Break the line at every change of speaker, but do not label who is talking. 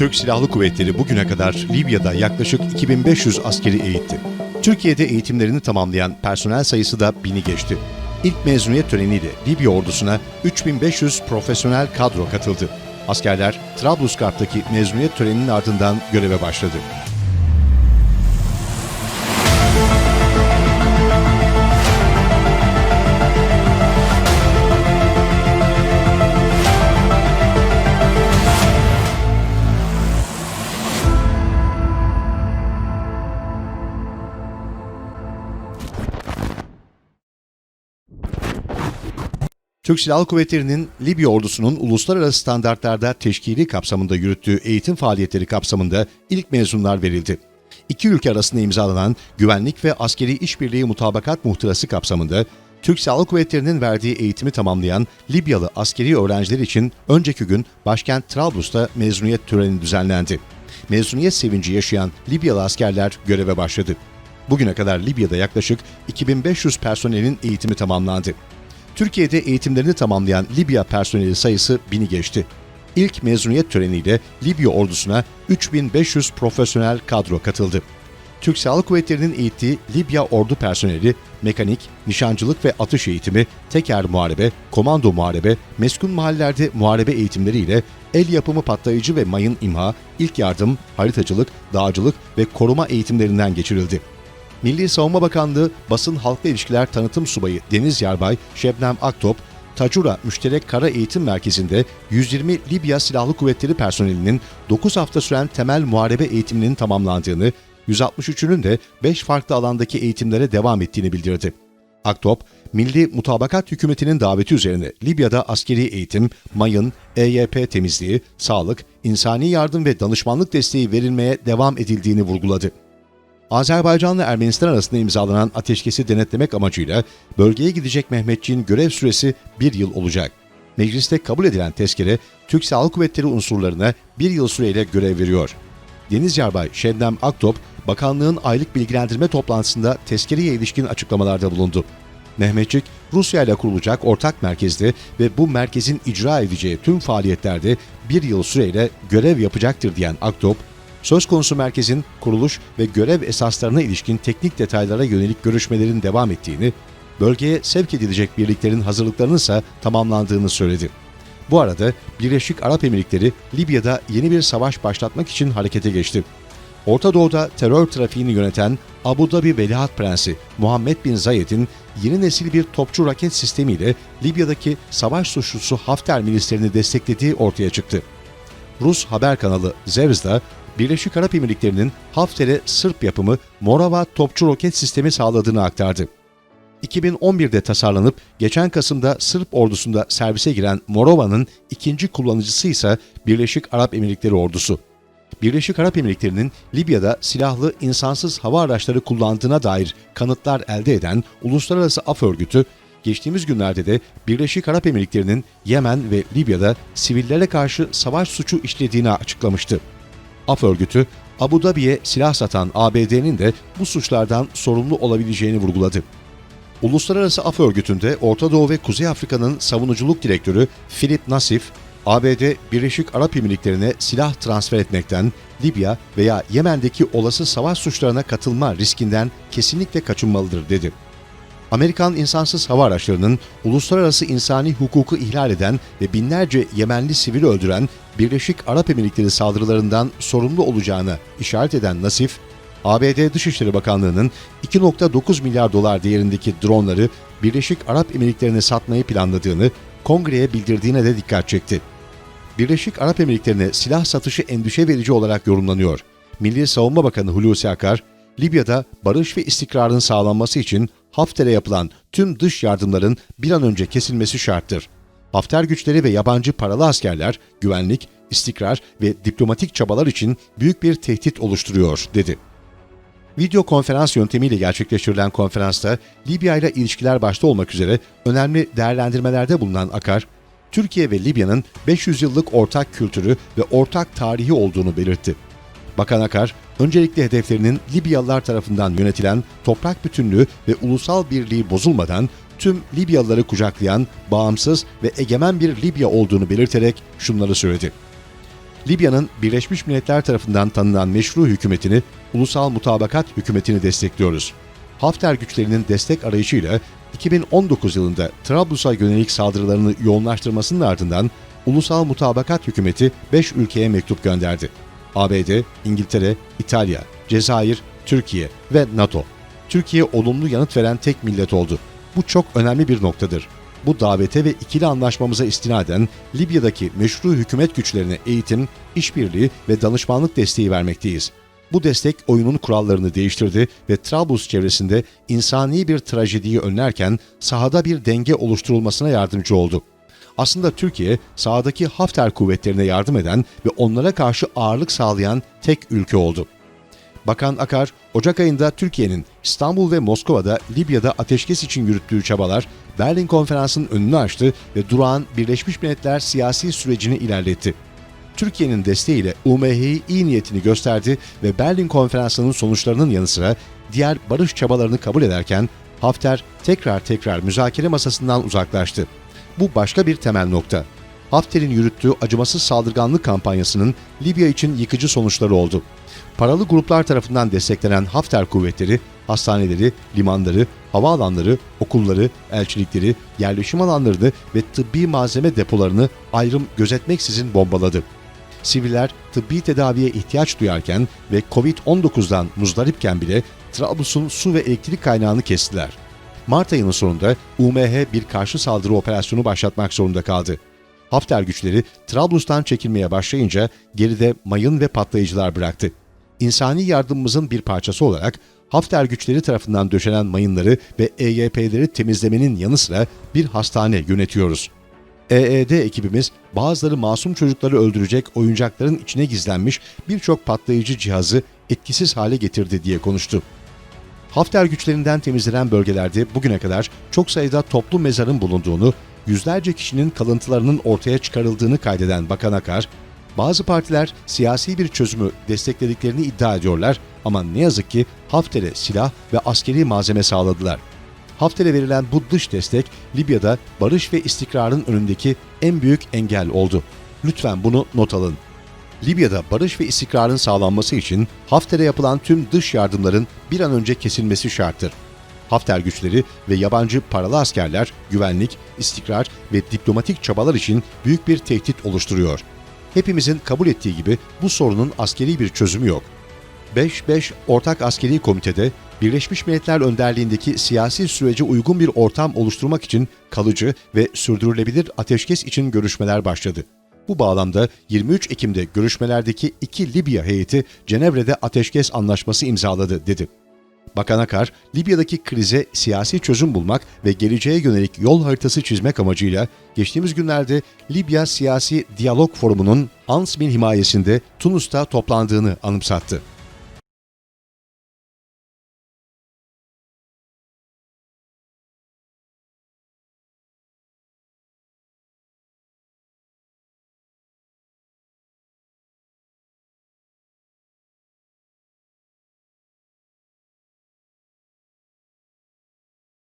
Türk Silahlı Kuvvetleri bugüne kadar Libya'da yaklaşık 2500 askeri eğitti. Türkiye'de eğitimlerini tamamlayan personel sayısı da bini geçti. İlk mezuniyet töreniyle Libya ordusuna 3500 profesyonel kadro katıldı. Askerler Trablusgarp'taki mezuniyet töreninin ardından göreve başladı. Türk Silahlı Kuvvetleri'nin Libya ordusunun uluslararası standartlarda teşkili kapsamında yürüttüğü eğitim faaliyetleri kapsamında ilk mezunlar verildi. İki ülke arasında imzalanan Güvenlik ve Askeri İşbirliği Mutabakat Muhtırası kapsamında Türk Silahlı Kuvvetleri'nin verdiği eğitimi tamamlayan Libyalı askeri öğrenciler için önceki gün başkent Trablus'ta mezuniyet töreni düzenlendi. Mezuniyet sevinci yaşayan Libyalı askerler göreve başladı. Bugüne kadar Libya'da yaklaşık 2500 personelin eğitimi tamamlandı. Türkiye'de eğitimlerini tamamlayan Libya personeli sayısı bini geçti. İlk mezuniyet töreniyle Libya ordusuna 3500 profesyonel kadro katıldı. Türk Silahlı Kuvvetleri'nin eğittiği Libya ordu personeli, mekanik, nişancılık ve atış eğitimi, teker muharebe, komando muharebe, meskun mahallelerde muharebe eğitimleriyle el yapımı patlayıcı ve mayın imha, ilk yardım, haritacılık, dağcılık ve koruma eğitimlerinden geçirildi. Milli Savunma Bakanlığı Basın Halkla İlişkiler Tanıtım Subayı Deniz Yarbay Şebnem Aktop, Tacura Müşterek Kara Eğitim Merkezi'nde 120 Libya Silahlı Kuvvetleri personelinin 9 hafta süren temel muharebe eğitiminin tamamlandığını, 163'ünün de 5 farklı alandaki eğitimlere devam ettiğini bildirdi. Aktop, Milli Mutabakat Hükümeti'nin daveti üzerine Libya'da askeri eğitim, mayın, EYP temizliği, sağlık, insani yardım ve danışmanlık desteği verilmeye devam edildiğini vurguladı. Azerbaycan'la Ermenistan arasında imzalanan ateşkesi denetlemek amacıyla bölgeye gidecek Mehmetçiğin görev süresi bir yıl olacak. Mecliste kabul edilen tezkere Türk Silahlı Kuvvetleri unsurlarına bir yıl süreyle görev veriyor. Deniz Yarbay Şebnem Aktop, bakanlığın aylık bilgilendirme toplantısında tezkereye ilişkin açıklamalarda bulundu. Mehmetçik, Rusya ile kurulacak ortak merkezde ve bu merkezin icra edeceği tüm faaliyetlerde bir yıl süreyle görev yapacaktır diyen Aktop, söz konusu merkezin kuruluş ve görev esaslarına ilişkin teknik detaylara yönelik görüşmelerin devam ettiğini, bölgeye sevk edilecek birliklerin hazırlıklarının ise tamamlandığını söyledi. Bu arada Birleşik Arap Emirlikleri Libya'da yeni bir savaş başlatmak için harekete geçti. Orta Doğu'da terör trafiğini yöneten Abu Dhabi Veliaht Prensi Muhammed Bin Zayed'in yeni nesil bir topçu raket sistemiyle Libya'daki savaş suçlusu Hafter milislerini desteklediği ortaya çıktı. Rus haber kanalı Zevz'da Birleşik Arap Emirlikleri'nin Hafter'e Sırp yapımı Morava topçu roket sistemi sağladığını aktardı. 2011'de tasarlanıp geçen Kasım'da Sırp ordusunda servise giren Morova'nın ikinci kullanıcısı ise Birleşik Arap Emirlikleri ordusu. Birleşik Arap Emirlikleri'nin Libya'da silahlı insansız hava araçları kullandığına dair kanıtlar elde eden Uluslararası Af Örgütü, geçtiğimiz günlerde de Birleşik Arap Emirlikleri'nin Yemen ve Libya'da sivillere karşı savaş suçu işlediğini açıklamıştı. Af örgütü, Abu Dhabi'ye silah satan ABD'nin de bu suçlardan sorumlu olabileceğini vurguladı. Uluslararası Af Örgütü'nde Orta Doğu ve Kuzey Afrika'nın savunuculuk direktörü Philip Nassif, ABD Birleşik Arap Emirlikleri'ne silah transfer etmekten, Libya veya Yemen'deki olası savaş suçlarına katılma riskinden kesinlikle kaçınmalıdır dedi. Amerikan insansız hava araçlarının uluslararası insani hukuku ihlal eden ve binlerce Yemenli sivil öldüren Birleşik Arap Emirlikleri saldırılarından sorumlu olacağını işaret eden Nasif, ABD Dışişleri Bakanlığı'nın 2.9 milyar dolar değerindeki dronları Birleşik Arap Emirlikleri'ne satmayı planladığını kongreye bildirdiğine de dikkat çekti. Birleşik Arap Emirlikleri'ne silah satışı endişe verici olarak yorumlanıyor. Milli Savunma Bakanı Hulusi Akar, Libya'da barış ve istikrarın sağlanması için Hafter'e yapılan tüm dış yardımların bir an önce kesilmesi şarttır. Hafter güçleri ve yabancı paralı askerler güvenlik, istikrar ve diplomatik çabalar için büyük bir tehdit oluşturuyor, dedi. Video konferans yöntemiyle gerçekleştirilen konferansta Libya ile ilişkiler başta olmak üzere önemli değerlendirmelerde bulunan Akar, Türkiye ve Libya'nın 500 yıllık ortak kültürü ve ortak tarihi olduğunu belirtti. Bakan Akar, öncelikle hedeflerinin Libyalılar tarafından yönetilen toprak bütünlüğü ve ulusal birliği bozulmadan tüm Libyalıları kucaklayan bağımsız ve egemen bir Libya olduğunu belirterek şunları söyledi. Libya'nın Birleşmiş Milletler tarafından tanınan meşru hükümetini, Ulusal Mutabakat Hükümeti'ni destekliyoruz. Hafter güçlerinin destek arayışıyla 2019 yılında Trablus'a yönelik saldırılarını yoğunlaştırmasının ardından Ulusal Mutabakat Hükümeti 5 ülkeye mektup gönderdi. ABD, İngiltere, İtalya, Cezayir, Türkiye ve NATO. Türkiye olumlu yanıt veren tek millet oldu. Bu çok önemli bir noktadır. Bu davete ve ikili anlaşmamıza istinaden Libya'daki meşru hükümet güçlerine eğitim, işbirliği ve danışmanlık desteği vermekteyiz. Bu destek oyunun kurallarını değiştirdi ve Trablus çevresinde insani bir trajediyi önlerken sahada bir denge oluşturulmasına yardımcı oldu. Aslında Türkiye sahadaki Hafter kuvvetlerine yardım eden ve onlara karşı ağırlık sağlayan tek ülke oldu. Bakan Akar, Ocak ayında Türkiye'nin İstanbul ve Moskova'da Libya'da ateşkes için yürüttüğü çabalar Berlin Konferansı'nın önünü açtı ve durağan Birleşmiş Milletler siyasi sürecini ilerletti. Türkiye'nin desteğiyle UMH'yi iyi niyetini gösterdi ve Berlin Konferansı'nın sonuçlarının yanı sıra diğer barış çabalarını kabul ederken Hafter tekrar tekrar müzakere masasından uzaklaştı. Bu başka bir temel nokta. Hafter'in yürüttüğü acımasız saldırganlık kampanyasının Libya için yıkıcı sonuçları oldu. Paralı gruplar tarafından desteklenen Hafter kuvvetleri, hastaneleri, limanları, havaalanları, okulları, elçilikleri, yerleşim alanlarını ve tıbbi malzeme depolarını ayrım gözetmeksizin bombaladı. Siviller tıbbi tedaviye ihtiyaç duyarken ve Covid-19'dan muzdaripken bile Trablus'un su ve elektrik kaynağını kestiler. Mart ayının sonunda UMH bir karşı saldırı operasyonu başlatmak zorunda kaldı. Hafter güçleri Trablus'tan çekilmeye başlayınca geride mayın ve patlayıcılar bıraktı. İnsani yardımımızın bir parçası olarak Hafter güçleri tarafından döşenen mayınları ve EYP'leri temizlemenin yanı sıra bir hastane yönetiyoruz. EED ekibimiz bazıları masum çocukları öldürecek oyuncakların içine gizlenmiş birçok patlayıcı cihazı etkisiz hale getirdi diye konuştu. Hafter güçlerinden temizlenen bölgelerde bugüne kadar çok sayıda toplu mezarın bulunduğunu, yüzlerce kişinin kalıntılarının ortaya çıkarıldığını kaydeden Bakan Akar, bazı partiler siyasi bir çözümü desteklediklerini iddia ediyorlar ama ne yazık ki Hafter'e silah ve askeri malzeme sağladılar. Hafter'e verilen bu dış destek Libya'da barış ve istikrarın önündeki en büyük engel oldu. Lütfen bunu not alın. Libya'da barış ve istikrarın sağlanması için Hafter'e yapılan tüm dış yardımların bir an önce kesilmesi şarttır. Hafter güçleri ve yabancı paralı askerler güvenlik, istikrar ve diplomatik çabalar için büyük bir tehdit oluşturuyor. Hepimizin kabul ettiği gibi bu sorunun askeri bir çözümü yok. 5-5 Ortak Askeri Komite'de Birleşmiş Milletler önderliğindeki siyasi sürece uygun bir ortam oluşturmak için kalıcı ve sürdürülebilir ateşkes için görüşmeler başladı. Bu bağlamda 23 Ekim'de görüşmelerdeki iki Libya heyeti Cenevre'de ateşkes anlaşması imzaladı dedi. Bakan Akar, Libya'daki krize siyasi çözüm bulmak ve geleceğe yönelik yol haritası çizmek amacıyla geçtiğimiz günlerde Libya Siyasi Diyalog Forumu'nun ANSMİN himayesinde Tunus'ta toplandığını anımsattı.